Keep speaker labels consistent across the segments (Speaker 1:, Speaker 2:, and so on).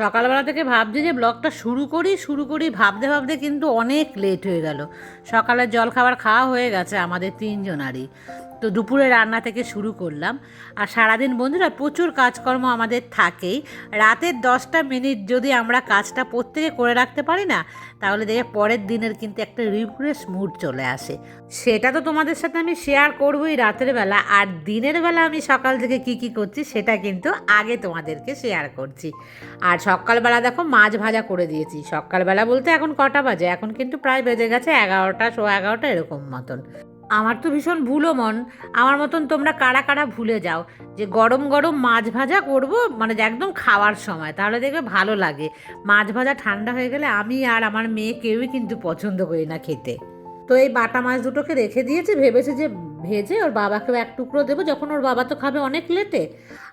Speaker 1: সকালবেলা থেকে ভাবছি যে ব্লগটা শুরু করি শুরু করি ভাবতে ভাবতে কিন্তু অনেক লেট হয়ে গেল। সকালের জল খাবার খাওয়া হয়ে গেছে আমাদের তিনজনারই। তো দুপুরে রান্না থেকে শুরু করলাম। আর সারাদিন বন্ধুরা প্রচুর কাজকর্ম আমাদের থাকেই। রাতের দশটা মিনিট যদি আমরা কাজটা প্রত্যেকে করে রাখতে পারি না, তাহলে দেখে পরের দিনের কিন্তু একটা রিফ্রেশ মুড চলে আসে। সেটা তো তোমাদের সাথে আমি শেয়ার করবোই রাতের বেলা। আর দিনের বেলা আমি সকাল থেকে কি কি করছি, সেটা কিন্তু আগে তোমাদেরকে শেয়ার করছি। আর সকালবেলা দেখো মাছ ভাজা করে দিয়েছি। সকালবেলা বলতে এখন কটা বাজে? এখন কিন্তু প্রায় বেজে গেছে এগারোটা শো এগারোটা এরকম মতন। আমার তো ভীষণ ভুলো মন। আমার মতন তোমরা কারা কারা ভুলে যাও। যে গরম গরম মাছ ভাজা করব মানে একদম খাওয়ার সময়। তাহলে দেখবে ভালো লাগে। মাছ ভাজা ঠান্ডা হয়ে গেলে আমি আর আমার মেয়ে কেউই কিন্তু পছন্দ করি না খেতে। তো এই বাটা মাছ দুটোকে রেখে দিয়েছি, ভেবেছে যে ভেজে ওর বাবাকেও এক টুকরো দেবো। যখন ওর বাবা তো খাবে অনেক লেটে,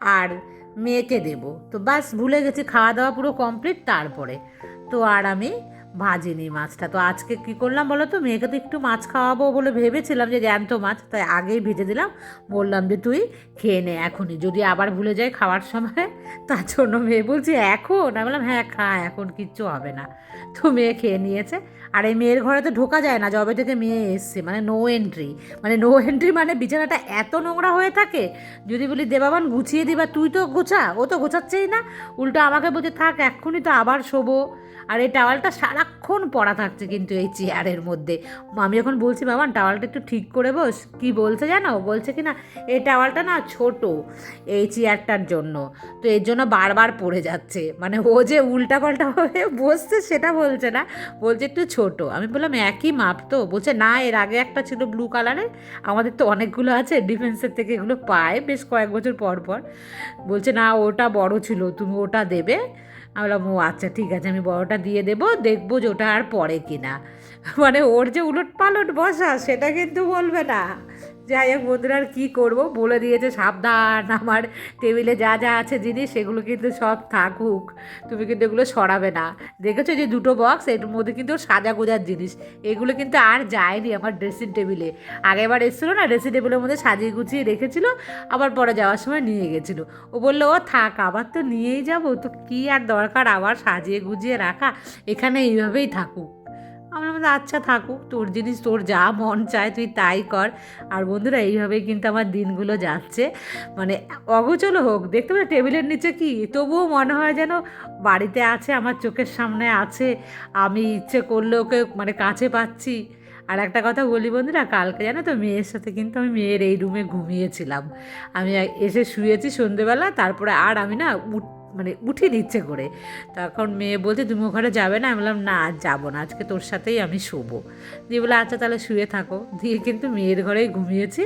Speaker 1: আর মেয়েকে দেবো। তো বাস ভুলে গেছি। খাওয়া দাওয়া পুরো কমপ্লিট তারপরে। তো আর আমি ভাজিনি মাছটা। তো আজকে কি করলাম বলো তো? মেয়েকে তো একটু মাছ খাওয়াবো বলে ভেবেছিলাম যে জ্যান্ত মাছ, তাই আগেই ভেজে দিলাম। বললাম যে তুই খেয়ে নে এখনই। যদি আবার ভুলে যাই খাওয়ার সময়, তার জন্য মেয়ে বলছে, এখন? আমি বললাম হ্যাঁ খা, এখন কিচ্ছু হবে না। তো মেয়ে খেয়ে নিয়েছে। আর এই মেয়ের ঘরে তো ঢোকা যায় না জবে থেকে মেয়ে এসছে মানে নো এন্ট্রি মানে নো এন্ট্রি মানে বিছানাটা এত নোংরা হয়ে থাকে, যদি বলি দেবাবান গুছিয়ে দিবা তুই তো গোছা। ও তো গোছাচ্ছেই না। উল্টো আমাকে বলছে, থাক, এক্ষুনি তো আবার শোবো। আর এই টাওয়ালটা সারাক্ষণ পড়া থাকছে কিন্তু এই চেয়ারের মধ্যে। আমি যখন বলছি বাবা টাওয়ালটা একটু ঠিক করে বস। কি বলছে জানো? বলছে কি না, এই টাওয়ালটা না ছোট এই চেয়ারটার জন্য। তো এর জন্য বারবার পড়ে যাচ্ছে। মানে ও যে উল্টা পাল্টা হয়ে বসছে সেটা বলছে না। বলছে, একটু ছোট। আমি বললাম, একই মাপ তো। বলছে, না, এর আগে একটা ছিল ব্লু কালারের। আমাদের তো অনেকগুলো আছে, ডিফেন্সের থেকে এগুলো পায় বেশ কয়েক বছর পর পর। বলছে, না, ওটা বড় ছিল, তুমি ওটা দেবে। আমি বললাম, ও আচ্ছা ঠিক আছে, আমি বড়টা দিয়ে দেবো, দেখব যে ওটা আর পরে কিনা। মানে ওর যে উলট পালট বসা, সেটা কিন্তু বলবে না। যাই হোক বন্ধুরা, আর কী করব? বলে দিয়েছে সাবধান, আমার টেবিলে যা যা আছে জিনিস, সেগুলো কিন্তু সব থাকুক। তুমি কিন্তু এগুলো সরাবে না। দেখেছ যে দুটো বক্স এর মধ্যে কিন্তু সাজা গোজার জিনিস। এগুলো কিন্তু আর যায়নি আমার ড্রেসিং টেবিলে আগেবার এসেছিল না ড্রেসিং টেবিলের মধ্যে সাজিয়ে গুছিয়ে রেখেছিল, আবার পরে যাওয়ার সময় নিয়ে গেছিল। ও বলল, ও থাক, আবার তো নিয়েই যাব। তো কী আর দরকার আবার সাজিয়ে গুজিয়ে রাখা? এখানে এইভাবেই থাকুক। আমরা বললাম, আচ্ছা থাকুক তোর জিনিস তোর যা মন চায় তুই তাই কর। আর বন্ধুরা এইভাবেই কিন্তু আমার দিনগুলো যাচ্ছে। মানে অগোচলো হোক দেখতে পাবে টেবিলের নিচে কি? তবুও মনে হয় যেন বাড়িতে আছে আমার চোখের সামনে আছে আমি ইচ্ছে করলে ওকে মানে কাছে পাচ্ছি। আর একটা কথা বলি বন্ধুরা কালকে জানো তো মেয়ের সাথে কিন্তু আমি মেয়ের এই রুমে ঘুমিয়েছিলাম। আমি এসে শুয়েছি সন্ধেবেলা তারপরে আর আমি না উঠ মানে উঠে দিচ্ছে করে। তখন মেয়ে বলছে, তুমি ওখানে যাবে না? আমি বললাম, না, আজ যাব না। আজকে তোর সাথেই আমি শোবো। দিয়ে বলে আচ্ছা তাহলে শুয়ে থাকো। দিয়ে কিন্তু মেয়ের ঘরেই ঘুমিয়েছি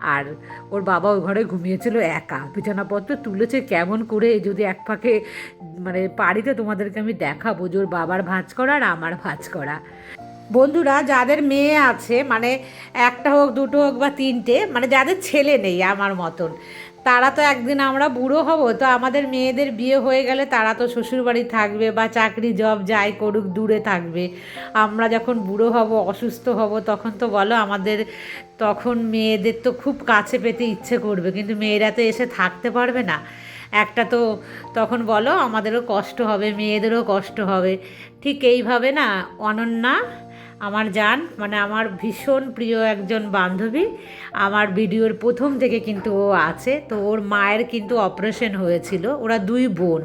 Speaker 1: আর ওর বাবা ওই ঘরে ঘুমিয়েছিল একা। বিছানাপত্র তুলেছে কেমন করে, যদি এক ফাঁকে মানে পারিতে তোমাদেরকে আমি দেখাবো যে ওর বাবার ভাঁজ করা আর আমার ভাঁজ করা। বন্ধুরা, যাদের মেয়ে আছে মানে একটা হোক, দুটো হোক বা তিনটে মানে যাদের ছেলে নেই আমার মতন তারা তো একদিন আমরা বুড়ো হব, তো আমাদের মেয়েদের বিয়ে হয়ে গেলে তারা তো শ্বশুরবাড়ি থাকবে বা চাকরি জব যাই করুক দূরে থাকবে। আমরা যখন বুড়ো হব, অসুস্থ হব, তখন তো বলো আমাদের, তখন মেয়েদের তো খুব কাছে পেতে ইচ্ছে করবে, কিন্তু মেয়েরা তো এসে থাকতে পারবে না। একটা তো তখন বলো আমাদেরও কষ্ট হবে, মেয়েদেরও কষ্ট হবে। ঠিক এইভাবে না, অনন্যা? আমার জান মানে আমার ভীষণ প্রিয় একজন বান্ধবী। আমার ভিডিওর প্রথম থেকে কিন্তু ও আছে, তো ওর মায়ের কিন্তু অপারেশন হয়েছিল, ওরা দুই বোন।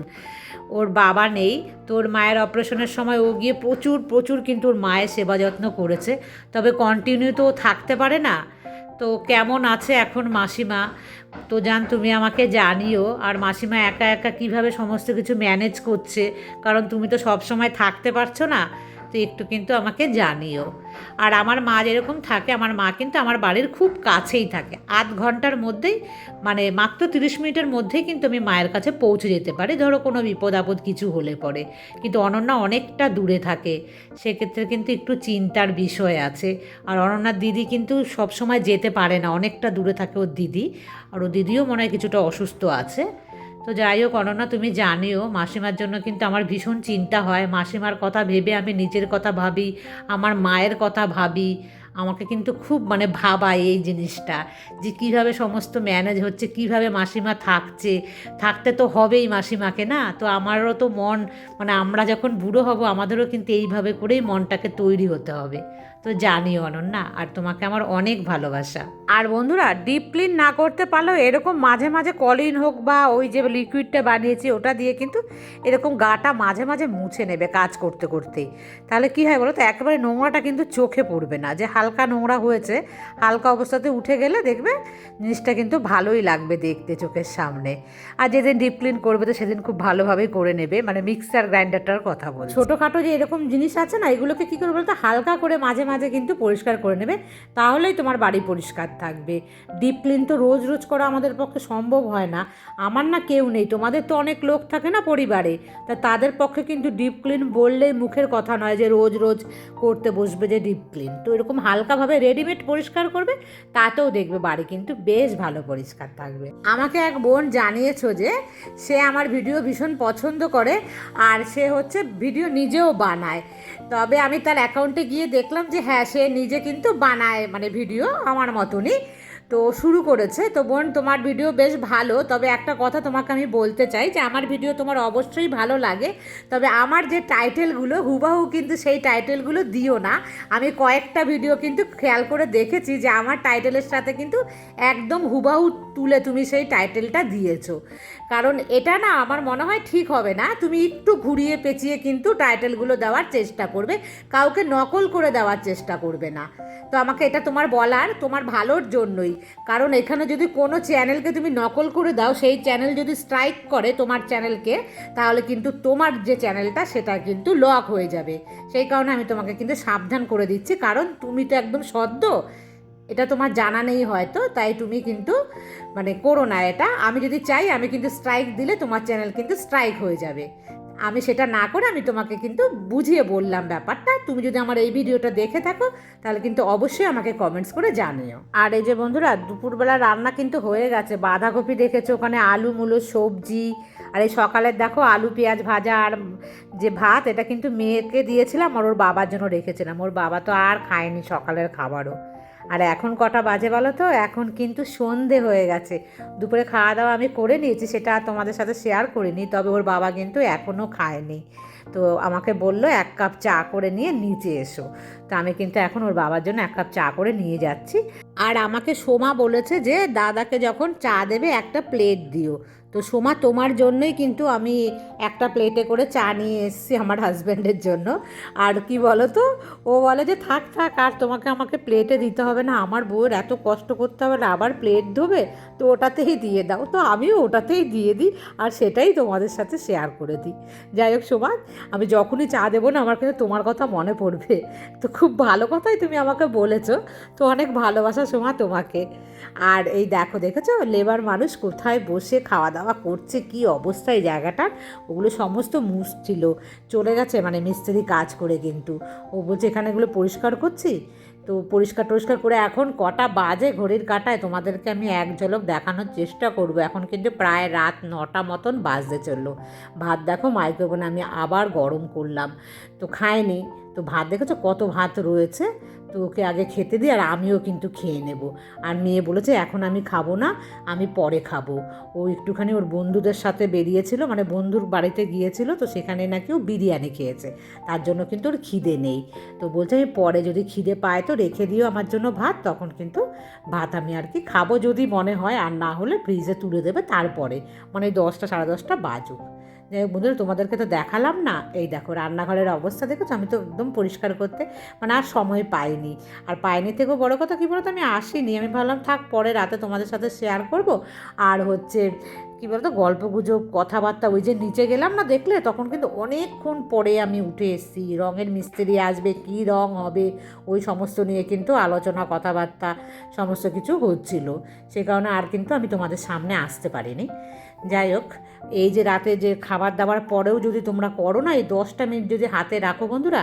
Speaker 1: ওর বাবা নেই, তো ওর মায়ের অপারেশনের সময় ও গিয়ে প্রচুর প্রচুর কিন্তু ওর মায়ের সেবা যত্ন করেছে। তবে কন্টিনিউ তো ও থাকতে পারে না। তো কেমন আছে এখন মাসিমা? তো জান, তুমি আমাকে জানিও, আর মাসিমা একা একা কীভাবে সমস্ত কিছু ম্যানেজ করছে? কারণ তুমি তো সব সময় থাকতে পারছ না। তো একটু কিন্তু আমাকে জানিও। আর আমার মা যেরকম থাকে, আমার মা কিন্তু আমার বাড়ির খুব কাছেই থাকে। আধ ঘণ্টার মধ্যেই মানে মাত্র তিরিশ মিনিটের মধ্যেই কিন্তু আমি মায়ের কাছে পৌঁছে যেতে পারি। ধরো কোনো বিপদ আপদ কিছু হলে পরে। কিন্তু অনন্যা অনেকটা দূরে থাকে। সেক্ষেত্রে কিন্তু একটু চিন্তার বিষয় আছে। আর অনন্যার দিদি কিন্তু সবসময় যেতে পারে না। অনেকটা দূরে থাকে ওর দিদি। আর ও দিদিও মনে হয় কিছুটা অসুস্থ আছে। তো যাই হোক, অনন্যা, তুমি জানিও, মাসিমার জন্য কিন্তু আমার ভীষণ চিন্তা হয়। মাসিমার কথা ভেবে আমি নিজের কথা ভাবি, আমার মায়ের কথা ভাবি। আমাকে কিন্তু খুব মানে ভাবায় এই জিনিসটা যে কীভাবে সমস্ত ম্যানেজ হচ্ছে, কীভাবে মাসিমা থাকছে। থাকতে তো হবেই মাসিমাকে, না? তো আমারও তো মন মানে আমরা যখন বুড়ো হব, আমাদেরও কিন্তু এইভাবে করেই মনটাকে তৈরি হতে হবে। তো জানি অনন্যা, আর তোমাকে আমার অনেক ভালোবাসা। আর বন্ধুরা ডিপ ক্লিন না করতে পারলেও এরকম মাঝে মাঝে কলিন হোক বা ওই যে লিকুইডটা বানিয়েছি, ওটা দিয়ে কিন্তু এরকম গাটা মাঝে মাঝে মুছে নেবে কাজ করতে করতেই। তাহলে কি হয় বলো তো একেবারে নোংরাটা কিন্তু চোখে পড়বে না। যে হালকা নোংরা হয়েছে, হালকা অবস্থাতে উঠে গেলে দেখবে জিনিসটা কিন্তু ভালোই লাগবে দেখতে চোখের সামনে। আর যেদিন ডিপ ক্লিন করবে তো সেদিন খুব ভালোভাবেই করে নেবে। মানে মিক্সার গ্রাইন্ডারটার কথা বল ছোটোখাটো যে এরকম জিনিস আছে না, এগুলোকে কী করবে বলতো? হালকা করে মাঝে মাঝে কিন্তু পরিষ্কার করে নেবে। তাহলেই তোমার বাড়ি পরিষ্কার। থাকবে। ডিপ ক্লিন তো রোজ রোজ করা আমাদের পক্ষে সম্ভব হয় না। আমার না কেউ নেই, তোমাদের তো অনেক লোক থাকে না পরিবারে। তা তাদের পক্ষে কিন্তু ডিপ ক্লিন বললেই মুখের কথা নয় যে রোজ রোজ করতে বসবে যে ডিপ ক্লিন তো এরকম হালকাভাবে রেডিমেড পরিষ্কার করবে, তাতেও দেখবে বাড়ি কিন্তু বেশ ভালো পরিষ্কার থাকবে। আমাকে এক বোন জানিয়েছো যে, সে আমার ভিডিও ভীষণ পছন্দ করে আর সে হচ্ছে ভিডিও নিজেও বানায়। তবে আমি তার অ্যাকাউন্টে গিয়ে দেখলাম যে হ্যাঁ সে নিজে কিন্তু বানায় মানে ভিডিও আমার মতনই। তো শুরু করেছে। তো বোন, তোমার ভিডিও বেশ ভালো। তবে একটা কথা তোমাকে আমি বলতে চাই যে, আমার ভিডিও তোমার অবশ্যই ভালো লাগে। তবে আমার যে টাইটেলগুলো হুবাহু কিন্তু সেই টাইটেলগুলো দিও না। আমি কয়েকটা ভিডিও কিন্তু খেয়াল করে দেখেছি যে, আমার টাইটেলের সাথে কিন্তু একদম হুবাহু তুলে তুমি সেই টাইটেলটা দিয়েছ। কারণ এটা না আমার মনে হয় ঠিক হবে না। তুমি একটু ঘুরিয়ে পেঁচিয়ে কিন্তু টাইটেলগুলো দেওয়ার চেষ্টা করবে। কাউকে নকল করে দেওয়ার চেষ্টা করবে না। তো আমাকে এটা তোমার বলার, তোমার ভালোর জন্যই। কারণ এখানে যদি কোনো চ্যানেলকে তুমি নকল করে দাও, সেই চ্যানেল যদি স্ট্রাইক করে তোমার চ্যানেলকে, তাহলে কিন্তু তোমার যে চ্যানেলটা, সেটা কিন্তু লক হয়ে যাবে। সেই কারণে আমি তোমাকে কিন্তু সাবধান করে দিচ্ছি। কারণ তুমি তো একদম সদ্য এটা তোমার জানা নেই হয়তো, তাই তুমি কিন্তু মানে করো না এটা। আমি যদি চাই, আমি কিন্তু স্ট্রাইক দিলে তোমার চ্যানেল কিন্তু স্ট্রাইক হয়ে যাবে। আমি সেটা না করে আমি তোমাকে কিন্তু বুঝিয়ে বললাম ব্যাপারটা। তুমি যদি আমার এই ভিডিওটা দেখে থাকো, তাহলে কিন্তু অবশ্যই আমাকে কমেন্টস করে জানিও। আর এই যে বন্ধুরা, দুপুরবেলা রান্না কিন্তু হয়ে গেছে। বাঁধাকপি দেখেছ ওখানে, আলু, মুলো, সবজি। আর এই সকালের দেখো, আলু, পেঁয়াজ ভাজা আর যে ভাত, এটা কিন্তু মেয়েকে দিয়েছিলাম, আর ওর বাবার জন্য রেখেছিলাম। ওর বাবা তো আর খায়নি সকালের খাবারও। আর এখন কটা বাজে বলো তো? এখন কিন্তু সন্ধে হয়ে গেছে। দুপুরে খাওয়া দাওয়া আমি করে নিয়েছি, সেটা তোমাদের সাথে শেয়ার করিনি, তবে ওর বাবা কিন্তু এখনও খায়নি। তো আমাকে বলল, এক কাপ চা করে নিয়ে নিচে এসো। তো আমি কিন্তু এখন ওর বাবার জন্য এক কাপ চা করে নিয়ে যাচ্ছি। আর আমাকে সোমা বলেছে যে, দাদাকে যখন চা দেবে একটা প্লেট দিও। তো সোমা, তোমার জন্যই কিন্তু আমি একটা প্লেটে করে চা নিয়ে এসেছি আমার হাজব্যান্ডের জন্য। আর কি বলো তো ও বলে যে, থাক থাক, আর তোমাকে আমাকে প্লেটে দিতে হবে না। আমার বউয়ের এত কষ্ট করতে হবে না। আবার প্লেট ধোবে, তো ওটাতেই দিয়ে দাও। তো আমিও ওটাতেই দিয়ে দিই আর সেটাই তোমাদের সাথে শেয়ার করে দিই। যাই হোক সোমা, আমি যখনই চা দেবো না, আমার কিন্তু তোমার কথা মনে পড়বে। তো খুব ভালো কথাই তুমি আমাকে বলেছ। তো অনেক ভালোবাসা সোমা তোমাকে। আর এই দেখো, দেখেছ? লেবার মানুষ কোথায় বসে খাওয়া করছে কি অবস্থায় জায়গাটার? ওগুলো সমস্ত মুছছিল চলে গেছে মানে মিস্ত্রি কাজ করে কিন্তু। ও বলছে, এখানে এগুলো পরিষ্কার করছি? তো পরিষ্কার টরিষ্কার করে এখন কটা বাজে ঘড়ির কাটায় তোমাদেরকে আমি এক ঝলক দেখানোর চেষ্টা করব। এখন কিন্তু প্রায় রাত নটা মতন বাজতে চলল। ভাত দেখো মাইক্রোওভেনে আমি আবার গরম করলাম। তো খাইনি। তো ভাত, দেখেছ কত ভাত রয়েছে? তো ওকে আগে খেতে দিই আর আমিও কিন্তু খেয়ে নেব। আর মেয়ে বলেছে, এখন আমি খাব না, আমি পরে খাব। ও একটুখানি ওর বন্ধুদের সাথে বেরিয়েছিল মানে বন্ধুর বাড়িতে গিয়েছিল, তো সেখানে নাকি ও বিরিয়ানি খেয়েছে। তার জন্য কিন্তু ওর খিদে নেই। তো বলছে, আমি পরে যদি খিদে পায় তো রেখে দিও আমার জন্য ভাত, তখন কিন্তু ভাত আমি আর কি খাব যদি মনে হয়, আর না হলে ফ্রিজে তুলে দেবে তারপরে। মানে দশটা, সাড়ে দশটা বাজুক। যাই হোক বন্ধুরা, তোমাদেরকে তো দেখালাম না? এই দেখো, রান্নাঘরের অবস্থা দেখেছ? আমি তো একদম পরিষ্কার করতে মানে আর সময় পাইনি। আর পাইনি থেকেও বড় কথা কী বলতো? আমি আসিনি। আমি ভাবলাম, থাক, পরে রাতে তোমাদের সাথে শেয়ার করব। আর হচ্ছে, কী বলতো? গল্প গুজব কথাবার্তা, ওই যে নিচে গেলাম না দেখলে, তখন কিন্তু অনেকক্ষণ পরে আমি উঠে এসেছি। রঙের মিস্ত্রি আসবে, কি রং হবে, ওই সমস্ত নিয়ে কিন্তু আলোচনা, কথাবার্তা, সমস্ত কিছু হচ্ছিল। সে কারণে আর কিন্তু আমি তোমাদের সামনে আসতে পারিনি। যাই হোক এই যে রাতে যে খাবার দাবার পরেও যদি তোমরা করো না, এই দশটা মিনিট যদি হাতে রাখো বন্ধুরা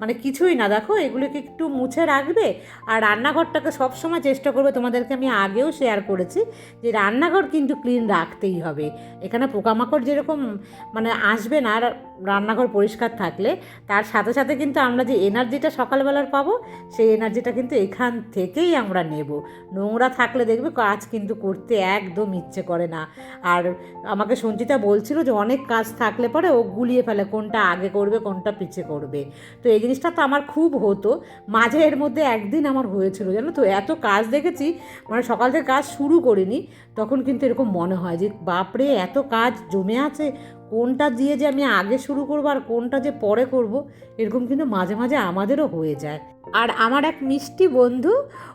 Speaker 1: মানে কিছুই না, দেখো এগুলোকে একটু মুছে রাখবে আর রান্নাঘরটাকে সবসময় চেষ্টা করবে, তোমাদেরকে আমি আগেও শেয়ার করেছি যে রান্নাঘর কিন্তু ক্লিন রাখতেই হবে। এখানে পোকামাকড় যেরকম মানে আসবে না রান্নাঘর পরিষ্কার থাকলে, তার সাথে সাথে কিন্তু আমরা যে এনার্জিটা সকালবেলার পাবো, সেই এনার্জিটা কিন্তু এখান থেকেই আমরা নেব। নোংরা থাকলে দেখবে কাজ কিন্তু করতে একদম ইচ্ছে করে না। আর আমাকে সঞ্চিতা বলছিল যে অনেক কাজ থাকলে পরে ও গুলিয়ে ফেলে, কোনটা আগে করবে, কোনটা পিছে করবে। তো এই জিনিসটা তো আমার খুব হতো। মাঝে এর মধ্যে একদিন আমার হয়েছিল, জানো তো? এত কাজ দেখেছি মানে সকাল থেকে কাজ শুরু করিনি, তখন কিন্তু এরকম মনে হয় যে, বাপরে, এত কাজ জমে আছে, কোনটা দিয়ে যে আমি আগে শুরু করব আর কোনটা যে পরে করব, এরকম কিন্তু মাঝে মাঝে আমাদেরও হয়ে যায়। আর আমার এক মিষ্টি বন্ধু,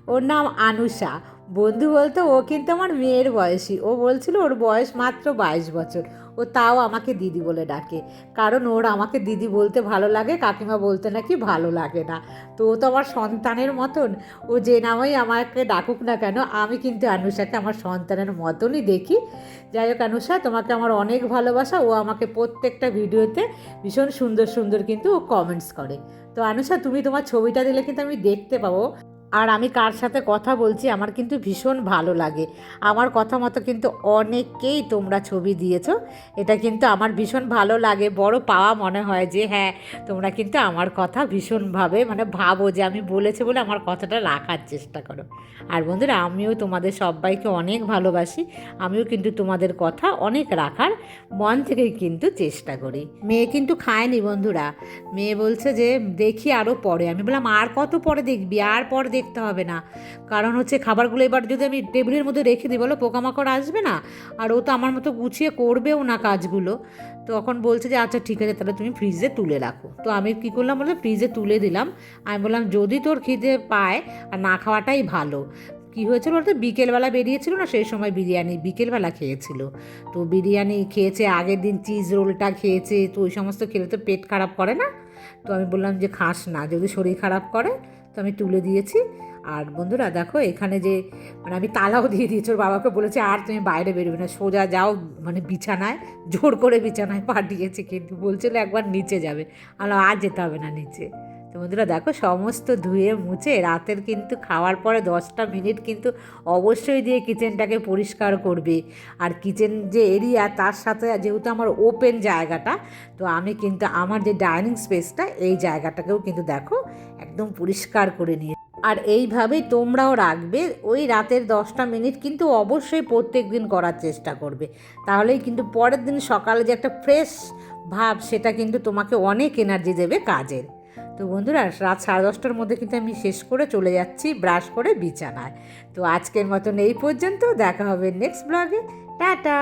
Speaker 1: ওর নাম আনুষা বন্ধু বলতে, ও কিন্তু আমার মেয়ের বয়সী। ও বলছিল, ওর বয়স মাত্র বাইশ বছর। ও তাও আমাকে দিদি বলে ডাকে। কারণ ওর আমাকে দিদি বলতে ভালো লাগে, কাকিমা বলতে নাকি ভালো লাগে না। তো ও তো আমার সন্তানের মতন। ও যে নামেই আমাকে ডাকুক না কেন, আমি কিন্তু আনুষাকে আমার সন্তানের মতনই দেখি। যাই হোক, আনুষা, তোমাকে আমার অনেক ভালোবাসা। ও আমাকে প্রত্যেকটা ভিডিওতে ভীষণ সুন্দর সুন্দর কিন্তু ও কমেন্টস করে। তো আনুষা, তুমি তোমার ছবিটা দিলে কিন্তু আমি দেখতে পাবো। আর আমি কার সাথে কথা বলছি আমার কিন্তু ভীষণ ভালো লাগে। আমার কথা মতো কিন্তু অনেককেই তোমরা ছবি দিয়েছ। এটা কিন্তু আমার ভীষণ ভালো লাগে। বড় পাওয়া মনে হয় যে হ্যাঁ তোমরা কিন্তু আমার কথা ভীষণভাবে মানে ভাবো যে, আমি বলেছি বলে আমার কথাটা রাখার চেষ্টা করো। আর বন্ধুরা, আমিও তোমাদের সবাইকে অনেক ভালোবাসি। আমিও কিন্তু তোমাদের কথা অনেক রাখার মন থেকেই কিন্তু চেষ্টা করি। মেয়ে কিন্তু খায়নি বন্ধুরা। মেয়ে বলছে যে, দেখি আরও পরে। আমি বললাম, আর কত পরে দেখবি? আর পরে দেখতে হবে না। কারণ হচ্ছে খাবারগুলো এবার যদি আমি টেবিলের মধ্যে রেখে দিই, বলো পোকামাকড় আসবে না? আর ও তো আমার মতো গুছিয়ে করবেও না কাজগুলো। তখন বলছে যে আচ্ছা ঠিক আছে, তাহলে তুমি ফ্রিজে তুলে রাখো। তো আমি কী করলাম বলে ফ্রিজে তুলে দিলাম। আমি বললাম, যদি তোর খিদে পায় আর না খাওয়াটাই ভালো। কী হয়েছিল বলতে, বিকেলবেলা বেরিয়েছিল না, সেই সময় বিরিয়ানি বিকেলবেলা খেয়েছিল। তো বিরিয়ানি খেয়েছে, আগের দিন চিজ রোলটা খেয়েছে, তো ওই সমস্ত খেলে তো পেট খারাপ করে না? তো আমি বললাম যে, খাস না, যদি শরীর খারাপ করে তো আমি তুলে দিয়েছি। আর বন্ধুরা দেখো এখানে যে মানে আমি তালাও দিয়ে দিয়েছি, ওর বাবাকে বলেছে, আর তুমি বাইরে বেরোবে না, সোজা যাও মানে বিছানায়, জোর করে বিছানায় পাঠিয়েছে কিন্তু বলছিল একবার নিচে যাবে। আলো আর যেতে হবে না নিচে। তো বন্ধুরা দেখো সমস্ত ধুয়ে মুছে রাতের কিন্তু খাওয়ার পরে দশটা মিনিট কিন্তু অবশ্যই দিয়ে কিচেনটাকে পরিষ্কার করবে। আর কিচেন যে এরিয়া, তার সাথে যেহেতু আমার ওপেন জায়গাটা, তো আমি কিন্তু, আমার যে ডাইনিং স্পেসটা, এই জায়গাটাকেও কিন্তু দেখো একদম পরিষ্কার করে নিয়ে আর এইভাবেই তোমরাও রাখবে, ওই রাতের দশটা মিনিট কিন্তু অবশ্যই প্রত্যেক দিন করার চেষ্টা করবে। তাহলেই কিন্তু পরের দিন সকালে যে একটা ফ্রেশ ভাব, সেটা কিন্তু তোমাকে অনেক এনার্জি দেবে কাজের। তো বন্ধুরা, রাত সাড়ে দশটার মধ্যে কিন্তু আমি শেষ করে চলে যাচ্ছি ব্রাশ করে বিছানায়। তো আজকের মতন এই পর্যন্ত, দেখা হবে নেক্সট ব্লগে টাটা!